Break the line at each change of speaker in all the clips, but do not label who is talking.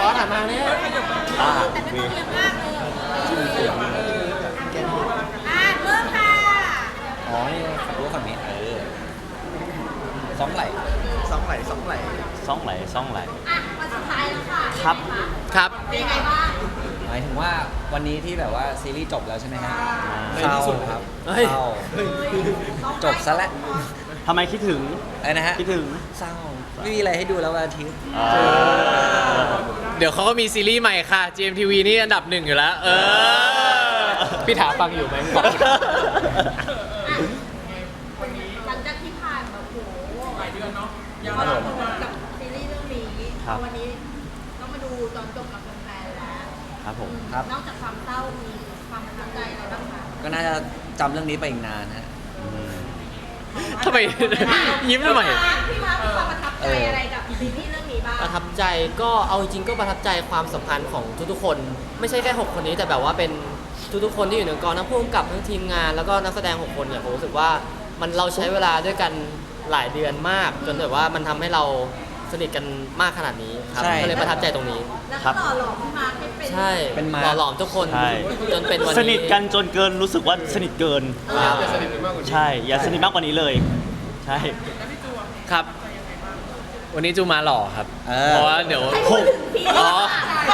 ช่
ซอสหันมาเนี่ย
อ่า
แต่ไม่ต้องเอียงมากเลยอะเริ่มค่ะ
อ๋อนี่ฝั่งรู้ฝั่งนี้เออสองไหล่สองไหล่สองไหล่
สองไหล่สองไหล่
อะวันสุดท้ายแล้วค่ะ
ครับ
ครับ
เป็นไงบ้าง
หมายถึงว่าวันนี้ที่แบบว่าซีรีส์จบแล้วใช่ไหมฮะ
ในที่สุดครับ
เศร้าจบซะแล้ว
ทำไมคิดถึง
อะไรนะฮะ
คิดถึง
เศร้าไม่มีอะไรให้ดูแล้ววันอาทิตย์
อ่า
เดี๋ยวเขาก็มีซีรีส์ใหม่ค่ะ GMTV นี่อันดับหนึ่งอยู่แล้ว เออ พี่ถาฟังอยู่ไหมขอบคุณ
อะหลังจากที่ผ่านแบบโอ้โหหลายเดือนเนาะยาวกับซีรีส์เรื่องนี้
ครับ
วันนี้ต้องมาดูตอนจบกับแฟนๆแล้ว
ครับผม
ครับ
นอกจากความเศร้ามีความประทับใจอะไรบ้างคะ
ก็น่าจะจำเรื่องนี้ไปอีกนานฮะ
ทำไม ยิ้มทำไม
พี่มาร์คมีความประทับใจอะไรกับซีรีส์เรื่องนี้บ้าง
ประทับใจก็เอาจริงๆก็ประทับใจความสัมพันธ์ของทุกๆคน ไม่ใช่แค่6คนนี้แต่แบบว่าเป็นทุกๆคนที่อยู่ในกองทั้งผู้กำกับทั้งทีมงานแล้วก็นักแสดง 6 คนเนี่ยผมรู้สึกว่ามันเราใช้เวลาด้วยกันหลายเดือนมาก จนแบบว่ามันทำให้เรา สนิทกันมากขนาดนี้ครับ
ใช่
ก็เลยประทับใจตรงนี้
แล้วก็หล่อหลอมพี่มาร์คให้เป็น
ใช่
เป็นมา
หล่อหลอมทุกคน
ใช่
จนเป็นวันนี้
สนิทกันจนเกินรู้สึกว่าสนิทเกิน
ครับ
ใช่ อย่าสนิทมากกว่านี้เลย ใช่
ครับ วันนี้จูมาหล่อครับ
เออ
เพราะว่าเดี๋ยว
หก
พี่
อ๋อ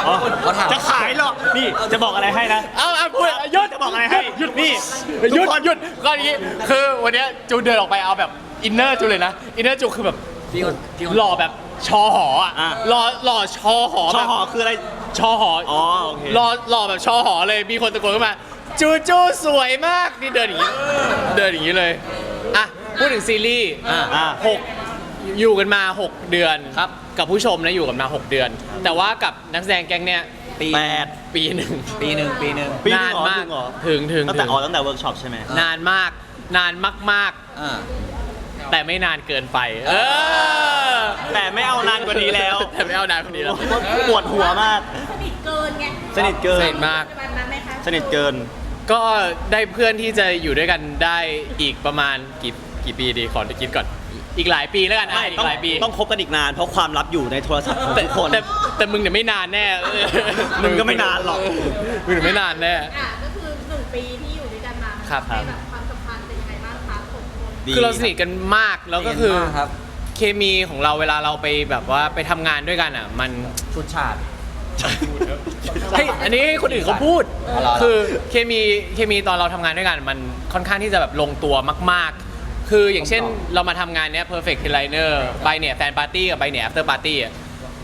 อ๋อ
เขาถาม
จะขายเหรอ นี่จะบอกอะไรให้นะ
เอาเอาพูด
หยุดจะบอกอะไรให้หยุดนี่
หยุดหยุดก็อย่างนี้คือวันเนี้ยจูเดินออกไปเอาแบบอินเนอร์จูเลยนะอินเนอร์จูคือแบบ
พี่คนพี่คน
หล่อแบบ ชอหออะ
อะ
หล่อหล่อชอหอ
ช
แบ
อบหอคืออะไร
ชอหอ
อ๋อโอเค
หล่อหล่อแบบชอหอเลยมีคนตะโกนขึ้นมา จูจูสวยมากนี่เดินอย่างนี้เดินอย่างนี้เลยอะพูดถึงซีรีส์
อ่าอ่า
หกอยู่กันมา 6 เดือนครับ กับผู้ชมนะอยู่กันมา 6 เดือน แต่ว่ากับนักแสดงแก๊งเนี้ย
ปี
แปด
ปีหนึ่ง
ปีหนึ่งปีหนึ่ง
ปีหนึ่
นางน
เหรอ
มาก
ถึงเหรอ
ถึงถึง
ตั้งแต่
ถึง
อ๋อตั้งแต่เวิร์กช็อปใช่ไหม
นานมากนานมาก
อ่า
ๆ แต่ไม่นานเกินไป เออ
แต่ไม่เอานานกว่านี้แล้ว
แต่ไม่เอานานคนนี้แล้ว
ปวดหัวมาก
สนิทเกินไง
สนิทเกิ
ส
น
นิทมาก
แบบนั้นไหมคะ
สนิทเกิน
ก็ได้เพื่อนที่จะอยู่ด้วยกันได้อีกประมาณกี่กี่ปีดีขอคิดก่อน อีกหลายปีแล้วกันอะ
ไม่
อี
ต้อกง
หลายปี
ต้องคบกันอีกนาน เพราะความลับอยู่ในโทรศัพท์ของ
แต่
ทุกคน
แต่แต่มึงเนี่ยไม่นานแน่เออ
มึงก็ไม่นานหรอก
มึงเนี่ยไม่นานแน่
อะก็คือหนึ่งปีที่อยู่ด้วยกันมา
ครับ
ให้แบบ
ดี
คือเราสนิทกันมากแล้วก็คือ
เรียนมากครับ
เคมีของเราเวลาเราไปแบบว่าไปทำงานด้วยกันอะ มัน
ชุดฉาด
เฮ้ยอันนี้ให้คนอื่นเขาพูด
อ๋อเหรอ
คือเคมีเคมีตอนเราทำงานด้วยกัน มันค่อนข้างที่จะแบบลงตัวมาก ๆ คืออย่างเช่นเรามาทำงานเนี้ย perfect liner ไปเนี่ยแฟนปาร์ตี้กับไปเนี่ย after party อะ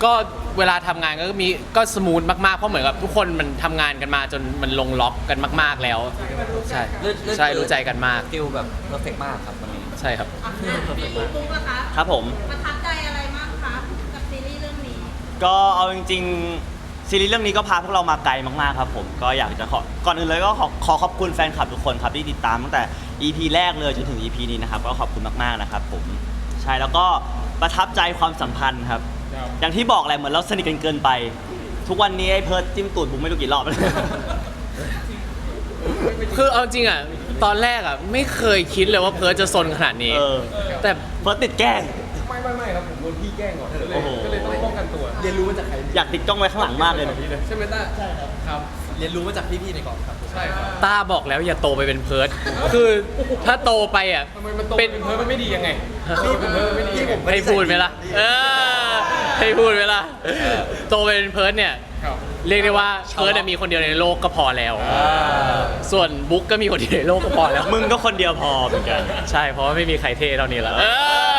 ก็เวลาทำงานก็มีก็สมูทมากๆเพราะเหมือนกับทุกคนมันทำงานกันมาจนมันลงล็อกกันมาก ๆแล้ว ใช่
ลื่นลื่น
ใช่รู้ใจกันมาก
ฟิลแบบเพอร์เฟกมากครับวันนี้
ใช่ครับ
อะพี่ปุ๊กนะคะ
ครับผม
ประทับใจอะไรมากคะกับซีรีส์เรื่องนี้
ก็เอาจริงๆซีรีส์เรื่องนี้ก็พาพวกเรามาไกลมากๆครับผมก็อยากจะขอก่อนอื่นเลยก็ขอขอขอบคุณแฟนคลับทุกคนครับที่ติดตามตั้งแต่ EP แรกเลยจนถึง EP นี้นะครับก็ขอบคุณมากๆนะครับผมใช่แล้วก็ประทับใจความสัมพันธ์ครับ อย่างที่บอกแหละเหมือนเราสนิทกันเกินไป ทุกวันนี้ไอ้เพิร์ดจิ้มตูดบุ้งไม่รู้กี่รอบแล้ว
คือเอาจริงอะ ตอนแรกอะไม่เคยคิดเลยว่าเพิร์ทจะซนขนาดนี้
เออ
แต่
เพิร์ดติดแกล้ง
ไม่ไม่ไม่ครับผมโดนพี่แกล้งก่อนก็เลย
โอ้โห
ก็เลยต้องป้องกันตัวเรียนรู้มาจากใคร
อยากติดกล้องไว้ข้างหลังมากเลยนะ
ใช่ไหมต้าใช่ครับครับ เรียนรู้มาจากพี่ๆในกองครับใช่ครับ
ต้าบอกแล้วอย่าโตไปเป็นเพิร์ทคือถ้าโตไปอะ
ทำไมมันโตเป็นเพิร์มันไม่ดียังไงพี่เป็นเพิร์มันไม่ดียังไง
ให้พูดไหมล่ะ เออให้พูดไหมล่ะ โตไปเป็นเพิร์ทเนี่ย
ครับ
เรียกได้ว่าเพิร์ทอะมีคนเดียวในโลกก็พอแล้ว ส่วนบุ๊กก็มีคนเดียวในโลกก็พอแล้ว
มึงก็คนเดียวพอเหมือนกัน
ใช่เพราะว่าไม่มีใครเท่เท่านี้แล้วเอ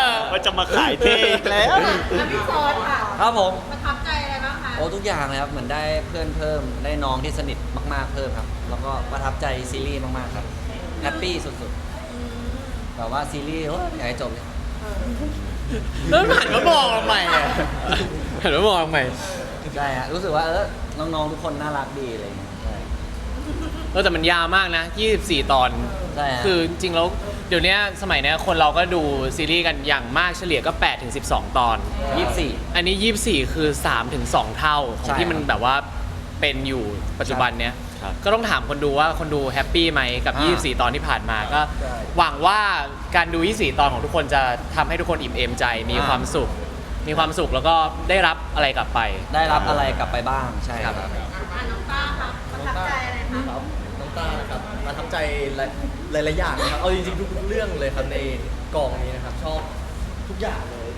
อ
ว่าจะมาขายเท่อีกแล้ว
แล้วพี่ซอนค่ะ
ครับผม
ประทับใจอะไรบ้างคะ
โอ้ทุกอย่างเลยครับเหมือนได้เพื่อนเพิ่มได้น้องที่สนิทมากๆเพิ่มครับ แล้วก็ประทับใจซีรีส์มากๆครับแฮปปี้สุด
อืม
ๆแบบว่าซีรีส์โอ้ยอยากให้จบเลย
แล้วหันมามองทำไมอะหันมามองทำไม
ใช่ฮะรู้สึกว่าเออ น้องๆทุกคนน่ารักดีอะไรอย่างเงี้ยใช่
เออแต่มันยาวมากนะ 24 ตอน
ใช่ฮะ
คือจริงๆแล้วเดี๋ยวนี้สมัยเนี้ยคนเราก็ดูซีรีส์กันอย่างมากเฉลี่ยก็8ถึง12 ตอน
ยี่สิบสี่
อันนี้ 24 คือ3ถึง2เท่า ของ
ใช่
ที่มัน
ครับ
แบบว่าเป็นอยู่ปัจจุบันเนี้ย
ครับ
ก็ต้องถามคนดูว่าคนดูแฮปปี้ไหมกับ
อ่า
24 ตอนที่ผ่านมาก็ หวังว่าการดู 24 ตอนของทุกคนจะทำให้ทุกคนอิ่มเอมใจมี
อ่า
ความสุข มีความสุขแล้วก็ได้รับอะไรกลับไป
ได้รับอะไรกลับไปบ้างใช่ครับ
อะน้องต้าครับประทับใจอะไรคะ
ครับน้องต้านะครับประทับใจหลายหลายๆอย่างนะครับ เอาจริงๆทุกๆเรื่องเลยครับในกองนี้นะครับ ชอบทุกอย่างเลย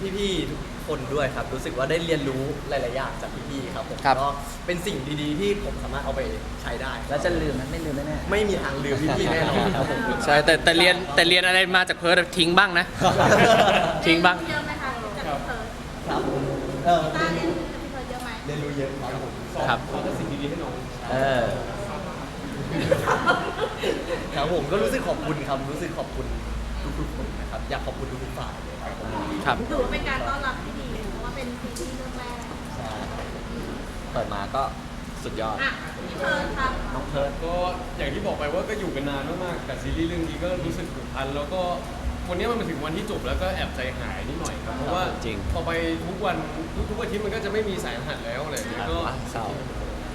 ที่พี่ๆทุกคนด้วยครับ รู้สึกว่าได้เรียนรู้หลายๆอย่างจากพี่ๆครับผม
ครับ
ก็เป็นสิ่งดีๆที่ผมสามารถเอาไปใช้ได้
แล้วจะลืมนั้นไม่ลืมแน่ๆ
ไม่มีทางลืมพี่ๆแน่นอนครับผม
ใช่แต่แต่เรียนแต่เรียนอะไรมาจากเพิร์ดทิ้งบ้างนะ ทิ้งบ้าง
เยอะไหมคะจากพี่เพิร์ด
ครับผมเออ
ต้าเรียนจากพี่เพิร์ดเยอะไหม
เรียนรู้เยอะครับผม
ครับ
เออ
ครับผมก็รู้สึกขอบคุณครับรู้สึกขอบคุณทุกๆคนนะครับอยากขอบคุณทุกๆฝ่ายเลยครับผม
ครับ
ถือว่าเป็นการต้อนรับที่ดีเพราะว่าเป็นซีรีส์เรื่องแรก
เปิดมาก็สุดยอด
อะพี่เพิร์ดครับ
น้องเพิร์ด
ก็อย่างที่บอกไปว่าก็อยู่กันนานมากๆกับซีรีส์เรื่องนี้ก็รู้สึกผูกพันแล้วก็ วันนี้มันมาถึงวันที่จบแล้วก็แอบใจหายนิดหน่อยครับ เพราะว่า
จริง
ต่อไปทุกวันทุกทุกอาทิตย์มันก็จะไม่มีสายรหัสแล้วอะไรอย่างเงี้ยก็
เศร้า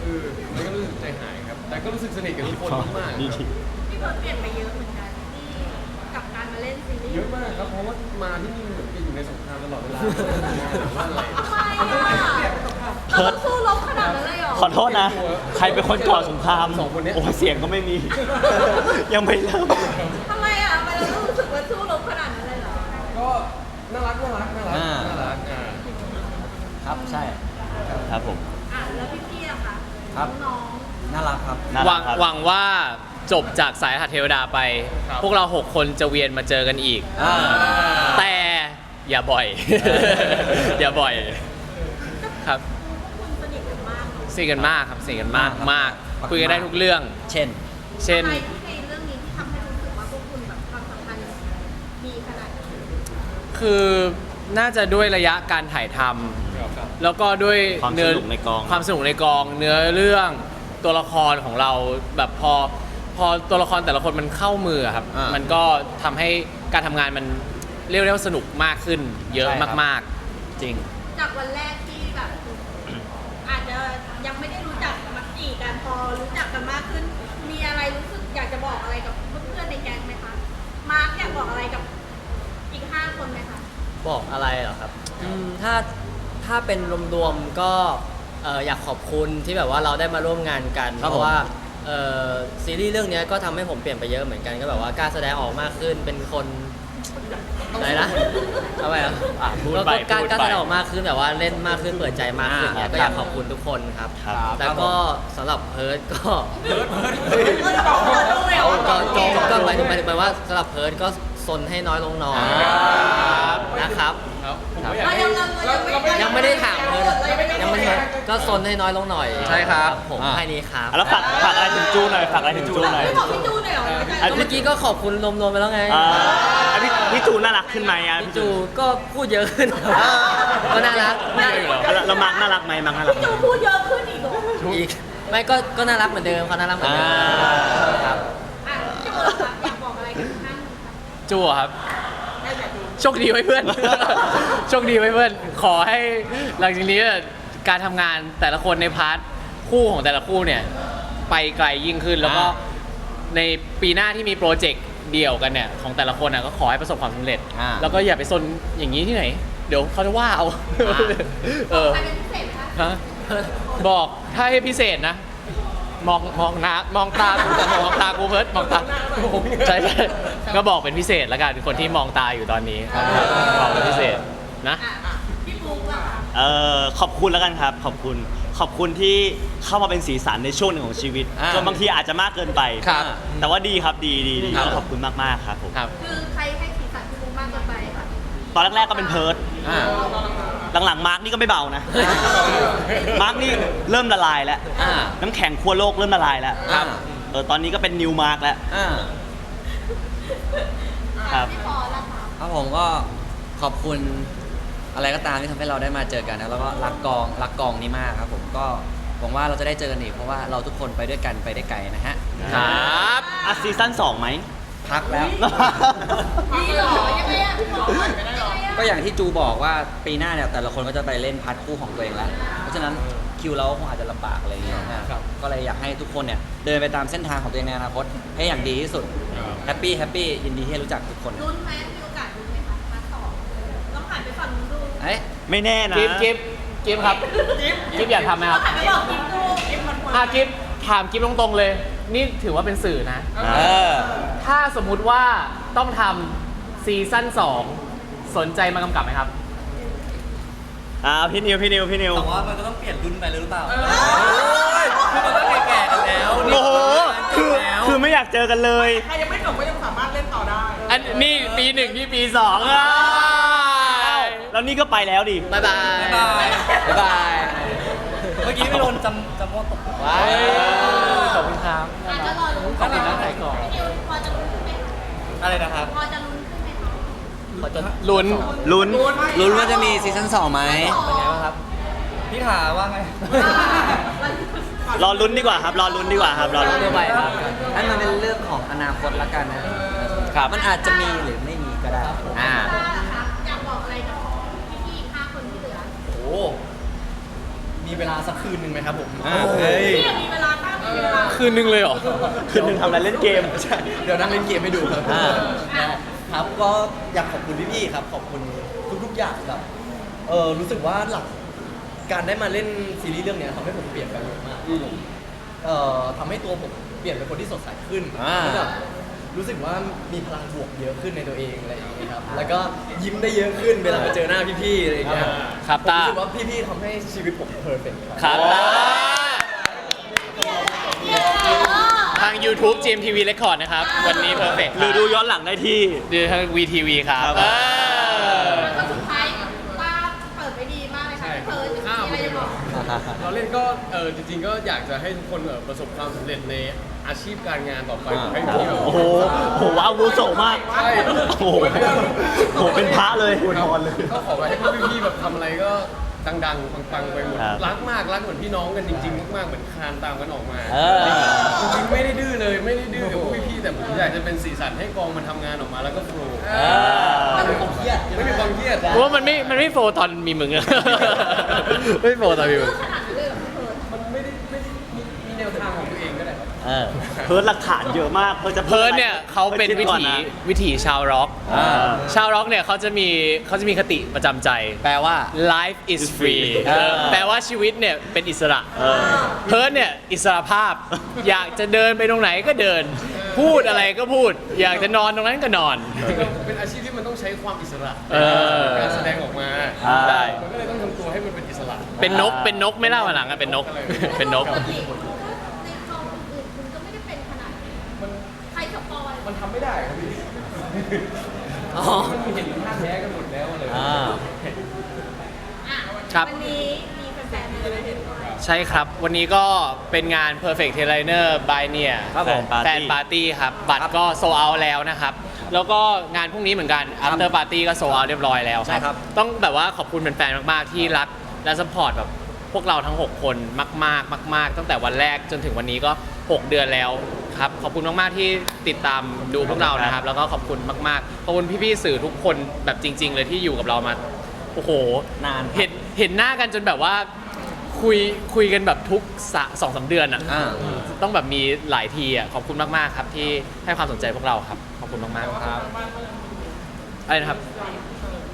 เออมันก็รู้สึกใจหายครับ แต่ก็รู้สึกสนิทกับทุกคนมากๆครับ
พี่เพิร์ดเปลี่ยนไปเยอะเหมือนกันที่กับการมาเล่นซีรีส์
เยอะมากครับเพราะว่ามาที่นี่เหมือนกับอยู่ในสงครามตลอดเวลาหรือว่าอะไร
ทำไมอะเราต้องสู้รบขนาดนั้นเลยเหรอ
ขอโทษนะ ใครเป็นคนก่อสงคราม
สองคนเนี้ย
โอ้ยเสียงก็ไม่มี ยังไม่เริ่ม
น่ารั
กน่ารักน่ารัก
อ่า
น่ารักอ่า
ครับใช่
ครับผม
อะแล้วพี่ๆอะคะ
ครับ
น้อง
น่ารักครับ
น่า
ห
รั
วั
ก
ง
ครับ
หวังว่าจบจากสายหัดเทวดาไป พวกเรา 6 คนจะเวียนมาเจอกันอีก
อ่า
แต่อย่าบ่อยอย่าบ่อย ครับ
ๆคุณสนิทกันมากเนอะ
สนิทกันมากครับสนิทกันมาก
ครับ
มาก
มาก
คุยกันได้ทุกเรื่อง
เช่น
เช่น
อะไร คื
อน่าจะด้วยระยะการถ่ายทำแล้วก็ด้วย
ความ
เนื้
สนุกในกอง
ความสนุกในกอง เนื้อเรื่องตัวละครของเราแบบพอ พอตัวละครแต่ละคนมันเข้ามืออะครับ
อ่ามั
มันก็ทำให้การทำงานมันเรียกได้ว่าสนุกมากขึ้น เยอะ
ใช่ครับ
มาก
จริง
จากวันแรกที่แบบ อาจจะยังไม่ได้รู้จักมักจีกันพอรู้จักกันมากขึ้น มีอะไรรู้สึกอยากจะบอกอะไรกับเพื่อนๆในแก๊งไหมคะมาร์กอยากบอกอะไรกับอีกห้าคนไหมคะ
บอกอะไรเหรอครับอืมถ้าถ้าเป็นรวมๆก็เอ่ออยากขอบคุณที่แบบว่าเราได้มาร่วมงานกัน
ครับ
เพราะว่าเอ่อซีรีส์เรื่องเนี้ยก็ทำให้ผมเปลี่ยนไปเยอะเหมือนกันก็แบบว่ากล้าแสดงออกมากขึ้นเป็นคนอะไรนะทำไมอะ
อะพูด
ก็
ไป
ก็กล้า
พูด
กล้า
ไป
แสดงออกมากขึ้นแบบว่าเล่นมากขึ้นเปิดใจมากขึ้น
อ่า
เนี่ยก็อยากขอบคุณทุกคนครับ
ครับ
แล้วก็สำหรับเพิร์ดก็
เออบอกเปิดดูเลยเหรอ
ก็ก็ก็หมายถึงหมายถึงว่าสำหรับเพิร์ดก็ซนให้น้อยลงหน่อย นะครับ
ครับผม
ครับ
ก็อยาก
เรา
ให้
ยังเรายังไม่
ยังไม่ได้ถามเพิร์ด
เรายังไม่ได้
ยังไม่ได้ก็ซนให้น้อยลงหน่อย
ใช่ครับ
ผม
อ่า
แค่นี้ครับ
อะแล้วฝากฝากอะไรถึงจูหน่อยฝากอะไรถึงจูหน่อย
ไม่บอกพี่จูหน่อยเหรอ
อะ
ก็เมื่อกี้ก็ขอบคุณรวมๆไปแล้วไง
อ่าอะพี่พี่จูน่ารักขึ้นไหมอะ
พี่จูก็พูดเยอะขึ้นก็น่ารักน่า
แล้วแล้วมักน่ารักไหมมักน่ารัก
พี่
ไหม
จูพูดเยอะขึ้นอีกเหรอ
อีกไม่ก็ก็น่ารักเหมือนเดิมเขาน่ารักเหมือนเดิม
อ่า
ครับ
อะจูเหรอครับอยากบอกอะไรกับท่านครับ
ๆจูอะครับ
ได้แบบนี้
โชคดีไว้เพื่อน โชคดีไว้เพื่อน ขอให้หลังจากนี้การทำงานแต่ละคนในพาร์ทคู่ของแต่ละคู่เนี่ย ไปไกลยิ่งขึ้นแล้วก็
อ่า
ในปีหน้าที่มีโปรเจกต์เดี่ยวกันเนี่ย ของแต่ละคนน่ะก็ขอให้ประสบความสำเร็จ
อ่า
แล้วก็อย่าไปซนอย่างนี้ที่ไหน เดี๋ยวเขาจะว่าเอาเออ
ใครเป็นพิเศษคะ
ฮะบอกถ้าให้พิเศษนะ มองมองหน้ามองตากูแต่มองตากูเพิร์ดมองตาใช่ใช่ก็บอกเป็นพิเศษแล้วกันคนที่มองตาอยู่ตอนนี้บอกเป็นพิเศษนะ
อะพี่ปุ๊กอะค่ะ
เอ่อขอบคุณแล้วกันครับ ขอบคุณขอบคุณที่เข้ามาเป็นสีสันในช่วงหนึ่งของชีวิต
อ่า
จนบางทีอาจจะมากเกินไป
ครับ
แต่ว่าดีครับดีดีดี
ครับ
ก็ขอบคุณมากๆครับผม
ครับ
คือใครให้สีสันพี่ปุ๊กมากเกินไปค่ะ
ตอนแรกๆก็เป็นเพิร์ด
อ่า
หลังๆมาร์กนี่ก็ไม่เบานะ มาร์กนี่เริ่มละลายแล้ว
อ่า
น้ำแข็งขั้วโลกเริ่มละลายแล้ว
ครับ
เออตอนนี้ก็เป็นนิวมาร์กแล้ว
อ่า
ครับ
พี่ปอละค่ะ
ครับผมก็ขอบคุณอะไรก็ตามที่ทำให้เราได้มาเจอกันนะแล้วก็รักกองรักกองนี้มากครับผมก็หวังว่าเราจะได้เจอกันอีกเพราะว่าเราทุกคนไปด้วยกันไปได้ไกลนะฮะ
ครับ
อะซีซั่นสองไหม
พักแล้ว
ดีเหรอยังไงอะพี่ปอยังไงอะ
ก็อย่างที่จูบอกว่าปีหน้าเนี่ยแต่ละคนก็จะไปเล่นพาร์ทคู่ของตัวเองแล้ว เพราะฉะนั้นคิวเราคงอาจจะลำบากอะไรอย่างเงี้ยนะครับ ก็เลยอยากให้ทุกคนเนี่ยเดินไปตามเส้นทางของตัวเองในอนาคตให้อย่างดีที่สุดแฮปปี้แฮปปี้ยินดีที่ได้รู้จักทุกคน
ลุ้นไหมมีโอกาสลุ้นไหมคะพาร์ทสองต้องหันไปฝั่งนู้นดู
เอ้ย
ไม่แน่นะ
กิฟกิฟกิฟครับกิฟอยากทำไหมครับ
หันไปบอกกิฟดูกิฟมันควร
อะกิฟถามกิฟตรงๆเลย นี่ถือว่าเป็นสื่อนะ
เออ
ถ้าสมมุติว่าต้องทำซีซั่น2 สนใจมากำกับไหมครับ
อ่าพี่นิวพี่นิวพี่นิว
แต่ว่ามันก็ต้องเปลี่ยนรุ่นไปเลยหรือเปล่าโอ้ยคือมันต้องแก่ๆกันแล้ว
โอ้โหคือคือไม่อยากเจอกันเลย
ใครยังไม่จบก็ยังสามารถเล่นต่อได้
อันนี่ปีหนึ่งนี่ปีสองอะ
อ้าวแล้วนี่ก็ไปแล้วดิ
บ๊ายบาย
บ๊ายบายบ๊ายบาย เมื่อกี้ไม่โดนจำจำว่าตก
ว้าย
ขอบคุณครับ
อาจจะรอลุ้น
ขอบคุณนะขายของ
พี่นิวพอจะลุ้นขึ้นไหมคะ
อะไรนะครับ
พอจะลุ้ นขึ้นไหมคะ
ขอจะ
ลุ้น
ลุ้น
ลุ้นว่าจะมีซีซั่นสองไหม
เป็นไงบ้างครับ
พี่ถาว่าไง
รอลุ้นดีกว่าครับ รอลุ้นดีกว่าครับรอลุ้น
เดี๋ยวไปครับ
นั่นมันเป็นเรื่องของอนาคตละกันนะครับมันอาจจะมีหรือไม่มีก็ได้
อ่า
อยากบอกอะไรกับพี่ๆห้าคนที่เหลือ
โอ้มีเวลาสักคืนหนึ่งไหมครับผม
อ่า
เฮ้ย
พี่ยังมีเวลาตั้งมีเวลา
คืนหนึงเลยเหรอ
คืนหนึ่งทำอะไรเล่นเกม
ใช่เดี๋ยวนั่งเล่นเกมให้ดูครับ
อ่า
ครับก็อยากขอบคุณพี่ๆครับ ขอบคุณทุกๆอย่างแบบเออรู้สึกว่าหลักการได้มาเล่นซีรีส์เรื่องเนี้ยทำให้ผมเปลี่ยนไปเยอะมากเอ่อทำให้ตัวผมเปลี่ยนเป็นคนที่สดใสขึ้น
อ่า
แล้วแบบรู้สึกว่ามีพลังบวกเยอะขึ้นในตัวเองอะไรอย่างเงี้ยครับแล้วก็ยิ้มได้เยอะขึ้นเวลาไปเจอหน้าพี่ๆอะไรอย่างเงี้ย
ครับ
ผม
ตา
รู้สึกว่าพี่ๆทำให้ชีวิตผมเพอร์เฟกต์
ครับทาง YouTube GMTV Record นะครับ วันนี้ Perfect
หรือดูย้อนหลังได้ที่
ดูทาง VTV ครับ
ครับ
เออ
แล้วก็สุดท้ายป้าเปิดไปดีมากเลยค่ะพี่เพิร์ดมีอะไรจะบอก
เราเล่นก็เออจริงๆก็อยากจะให้ทุกคนเออประสบความสำเร็จในอาชีพการงานต่อไปขอให้พี่แบบ
โอ้โหโอ้โหอาวุโสมาก
ใช่
โอ้โหโอ้โหเป็นพระเลยนอนเลย
ก็ขอให้พวกพี่ๆแบบทำอะไรก็ ดังๆปังๆไปหมด
ครับ
รักมากรักเหมือนพี่น้องกันจริงๆมากๆเหมือนคานตามกันออกมา
เออ
จริงๆไม่ได้ดื้อเลยไม่ได้ดื้อกับพวกพี่ๆแต่ผมอยากจะเป็นสีสันให้กองมันทำงานออกมาแล้วก็โฟล์
เออ
ไม่มีความเครียด
ไม่มีความเครียด
เพราะว่ามันไม่ มันไม่โฟร์ตอนมีมึงอะ ไม่โฟร์ตอนมีมึง
ขนา เอ
อ เพิ
ร์ดหลักฐานเยอะมากเพิร์ดจะ
เพิร์ดเนี่ยเขาเป็นวิ
ก่อ
ถี
นะ
วิถีชาวร็อก
อ่า
ชาวร็อกเนี่ยเขาจะมีเขาจะมีคติประจำใจ
แปลว่า
life is free
เออ
แปลว่าชีวิตเนี่ยเป็นอิสระ
เออ
เพิร์ดเนี่ยอิสระภาพ อยากจะเดินไปตรงไหนก็เดิน พูดอะไรก็พูด อยากจะนอนตรงนั้นก็นอน
เป็นอาชีพที่มันต้องใช้ความอิสระ
เออ
ในการแสดงออกมา
อ่า
ได้
มันก็เลยต้องทำตัวให้มันเป็นอิสระ
เป็นนกเป็นนกไม่เล่าวันหลังอะเป็นนก เป็นนก
ป
มันทำไม่ได้ครับพี่
อ๋อ
มันเห็นท่าแท้กันหมดแล้วเลย
อ่า
อะ
ครับ
วันนี้มีแฟนๆมาเลย
ใช่ครับ วันนี้ก็เป็นงาน Perfect t a i l i n e r by เนี่ย
ครับผม
แฟนปาร์ตี้ครับ บัตรก็โซเอาแล้วนะครับ แล้วก็งานพรุ่งนี้เหมือนกัน After Party ก็โซเอาเรียบร้อยแล้ว
ใช่ครับ
ต้องแบบว่าขอบคุณแฟนๆมาก ๆ ที่รักและสปอร์ตแบบพวกเราทั้ง 6 คนมาก ๆ มาก ๆ ตั้งแต่วันแรกจนถึงวันนี้ก็ 6 เดือนแล้ว ครับขอบคุณมากๆที่ติดตามดูพวกเรานะครับ แล้วก็ขอบคุณมากๆขอบคุณพี่ๆสื่อทุกคนแบบจริง ๆ เลยที่อยู่กับเรามาโอ้โห
นานครับ
เห็นเห็นหน้ากันจนแบบว่าคุยคุยกันแบบทุกสะสองสามเดือนอะ
อ่า
ต้องแบบมีหลายทีอะขอบคุณมากๆครับที่ให้ความสนใจพวกเราครับขอบคุณมากๆครับอะไรนะครับ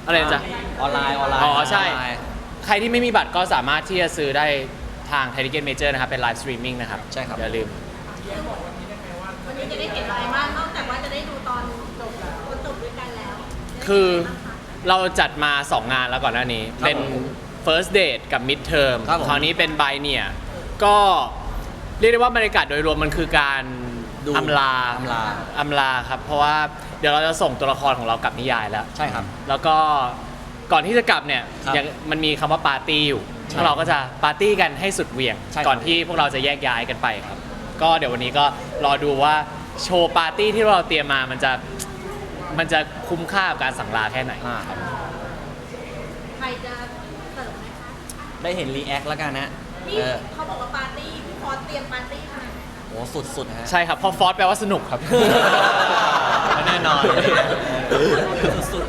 อะไรนะจ๊ะ
ออนไลน์ออนไลน์
อ๋อใช่
นไลน์
ใครที่ไม่มีบัตรก็สามารถที่จะซื้อได้ทางไท i ิเก t เมเจอร์นะครับ เป็นไลฟ์สตรีมมิ่งนะครับ
ใช่ครับ
อย่าลืม
วั นนี้จะได้เห็นอะไรบ้างนอกจากว่าจะได้ดูตอนจบแล้วตอนจบด้วยกันแล้ว
คือเราจัดมา 2 งานแล้วก่อนหน้านี้
ครับ
เป็น first date กับ mid term
ครับผม
คราวนี้เป็น by เนี่ย ก็เรียกได้ว่าบรรยากาศโดยรวมมันคือการ
ดู
อำลา
อำลา
อำลาครับ เพราะว่าเดี๋ยวเราจะส่งตัวละครของเรากลับนิยายแล้ว
ใช่ครับ
แล้วก็ก่อนที่จะกลับเนี่ย
ครับ
ยังมันมีคำว่าปาร์ตี้อยู่
ใช่
พวกเราก็จะปาร์ตี้กันให้สุดเหวี่ยง
ใช่ครับ
ก่อนที่พวกเราจะแยกย้ายกันไปครับ ก็เดี๋ยววันนี้ก็รอดูว่าโชว์ปาร์ตี้ที่เราเตรียมมามันจะมันจะคุ้มค่ากับการสั่งลาแค่ไหน
อ่า
ใครจะเสิร์ฟไหมคะ
ได้เห็นรีแอคแล้วกันนะ
นี่
เออ
เขาบอกว่าปาร์ตี้พี่พอสเตรียมปาร์ตี้ขนาดไหนคะ
โหสุดๆฮะ
ใช่ครับเพราะฟอสแปลว่าสนุกครับ
แน่นอน
สุด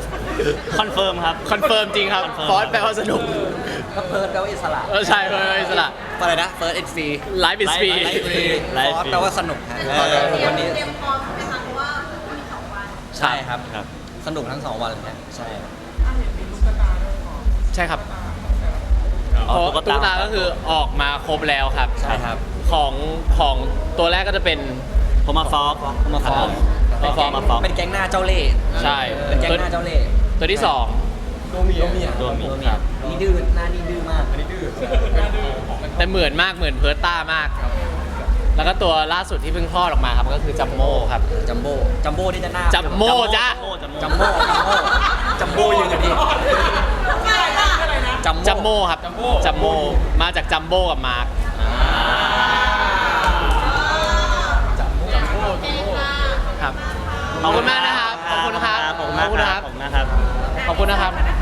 คอนเฟิร์มครับ
คอนเฟิร์มจริงครับ
Confirm
ฟอสแปลว่าสนุก
ก็เพิร์ดแปลว่าอิสระ
เออใช่เพิร์ดอิสระ
อะไรนะเฟิร์สเอ็นซี
ไลฟ์บิสฟี
Live is free
ฟอสแปลว่าสนุกฮะ
เออ
เตรีย
วั
ม
นนี้
เตรียมพร้อมใช่ไหมคะเพราะว่ามีสองวัน
ใช่ครับ
ครับ
สนุกทั้งสองวันเลยฮะใช่
ใช่ครับ
อ๋อ
ตุ๊กตาก็คือออกมาครบแล้วครับ
ใช่ครับ
ของของตัวแรกก็จะเป็น
ผมมาฟอก
มาฟ้อง
มาฟ้อง
มาฟ้อง
เป็นแก๊งหน้าเจ้าเล่ห์
ใช่
เป็นแก๊งหน้าเจ้าเล่ห์
ตัวที่สอง
โดเมีย
โดเมีย
โดเมีย
ครับ
นี่ดื้อหน้านี่ดื้อมาก
อันนี้ดื้อ
แต่เหมือนมากเหมือนเพิร์ตต้ามาก แล้วก็ตัวล่าสุดที่เพิ่งคลอดออกมาครับก็คือจัมโม่ครับ
จัมโบ้จัมโบ้ที่จะหน้า
จัมโม่จ้ะ
จัมโบ้จัมโบ้จัมโบ้ยืนอยู่นี่
อะไรล่ะ
จัมโบ้
จัมโม่ครับจัมโม่มาจากจัมโบ้กับมาร์ค
โอเคค่ะ
ครับขอบคุณมากนะครับขอบคุณนะครับ
ขอบคุณมากครับขอบคุณนะครับ
ขอบคุณนะครับ